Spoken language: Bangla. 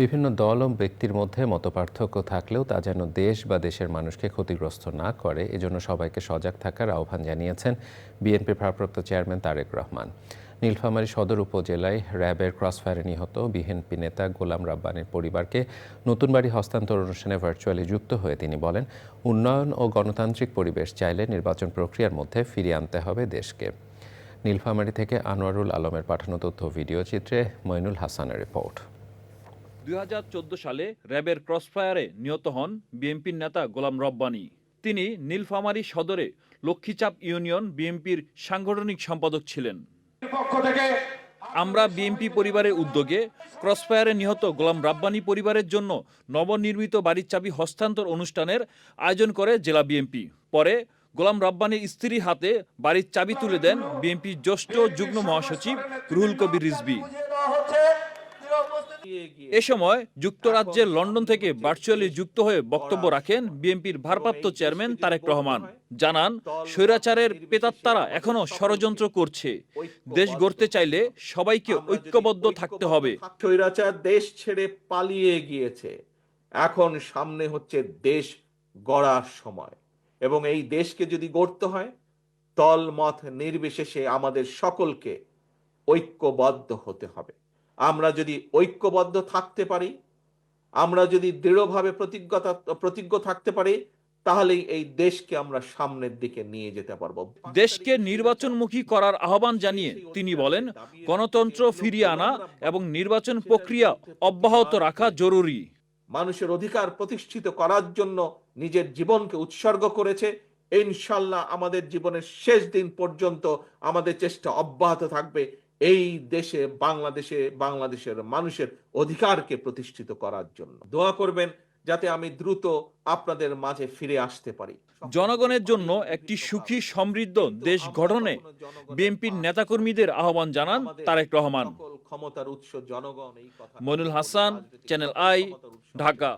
বিভিন্ন দল ও ব্যক্তির মধ্যে মতপার্থক্য থাকলেও তা যেন দেশ বা দেশের মানুষকে ক্ষতিগ্রস্ত না করে, এজন্য সবাইকে সজাগ থাকার আহ্বান জানিয়েছেন বিএনপির ভারপ্রাপ্ত চেয়ারম্যান তারেক রহমান। নীলফামারী সদর উপজেলায় র্যাবের ক্রসফায়ারে নিহত বিএনপি নেতা গোলাম রাব্বানের পরিবারকে নতুন বাড়ি হস্তান্তর অনুষ্ঠানে ভার্চুয়ালি যুক্ত হয়ে তিনি বলেন, উন্নয়ন ও গণতান্ত্রিক পরিবেশ চাইলে নির্বাচন প্রক্রিয়ার মধ্যে ফিরিয়ে আনতে হবে দেশকে। নীলফামারী থেকে আনোয়ারুল আলমের পাঠানো তথ্য ভিডিও চিত্রে মইনুল হাসানের রিপোর্ট। দুই হাজার চোদ্দ সালে র্যাবের ক্রসফায়ারে নিহত হন বিএনপির নেতা গোলাম রব্বানী। তিনি নীলফামারী সদরে লক্ষ্মীচাপ ইউনিয়ন বিএনপির সাংগঠনিক সম্পাদক ছিলেন। আমরা বিএনপি পরিবারের উদ্যোগে ক্রসফায়ারে নিহত গোলাম রাব্বানী পরিবারের জন্য নবনির্মিত বাড়ির চাবি হস্তান্তর অনুষ্ঠানের আয়োজন করে জেলা বিএনপি। পরে গোলাম রাব্বানীর স্ত্রীর হাতে বাড়ির চাবি তুলে দেন বিএনপির জ্যেষ্ঠ যুগ্ম মহাসচিব রুহুল কবির রিজভী। এ সময় যুক্তরাজ্যের লন্ডন থেকে ভার্চুয়ালি যুক্ত হয়ে বক্তব্য রাখেন বিএনপির ভারপ্রাপ্ত চেয়ারম্যান তারেক রহমান জানান স্বৈরাচারের পেতাত্তারা এখনও ষড়যন্ত্র করছে। দেশ গড়তে চাইলে সবাইকে ঐক্যবদ্ধ থাকতে হবে। স্বৈরাচার দেশ ছেড়ে পালিয়ে গিয়েছে। এখন সামনে হচ্ছে দেশ গড়ার সময় এবং এই দেশকে যদি গড়তে হয় দল মত নির্বিশেষে আমাদের সকলকে ঐক্যবদ্ধ হতে হবে। আমরা যদি ঐক্যবদ্ধ থাকতে পারি আমরা যদি দৃঢ়ভাবে প্রতিজ্ঞতা প্রতিজ্ঞ থাকতে পারি তাহলেই এই দেশকে আমরা সামনের দিকে নিয়ে যেতে পারব। দেশকে নির্বাচনমুখী করার আহ্বান জানিয়ে তিনি বলেন গণতন্ত্র ফিরিয়ে আনা এবং নির্বাচন প্রক্রিয়া অব্যাহত রাখা জরুরি। মানুষের অধিকার প্রতিষ্ঠিত করার জন্য নিজের জীবনকে উৎসর্গ করেছে। ইনশাল্লাহ আমাদের জীবনের শেষ দিন পর্যন্ত আমাদের চেষ্টা অব্যাহত থাকবে। এই দেশে বাংলাদেশে বাংলাদেশের মানুষের অধিকারকে প্রতিষ্ঠিত করার জন্য। দোয়া করবেন যাতে আমি দ্রুত আপনাদের মাঝে ফিরে আসতে পারি। জনগণের জন্য একটি সুখী সমৃদ্ধ দেশ গঠনে বিএনপির নেতাকর্মীদের আহ্বান জানান তারেক রহমান। ক্ষমতার উৎস জনগণ মইনুল হাসান, চ্যানেল আই, ঢাকা।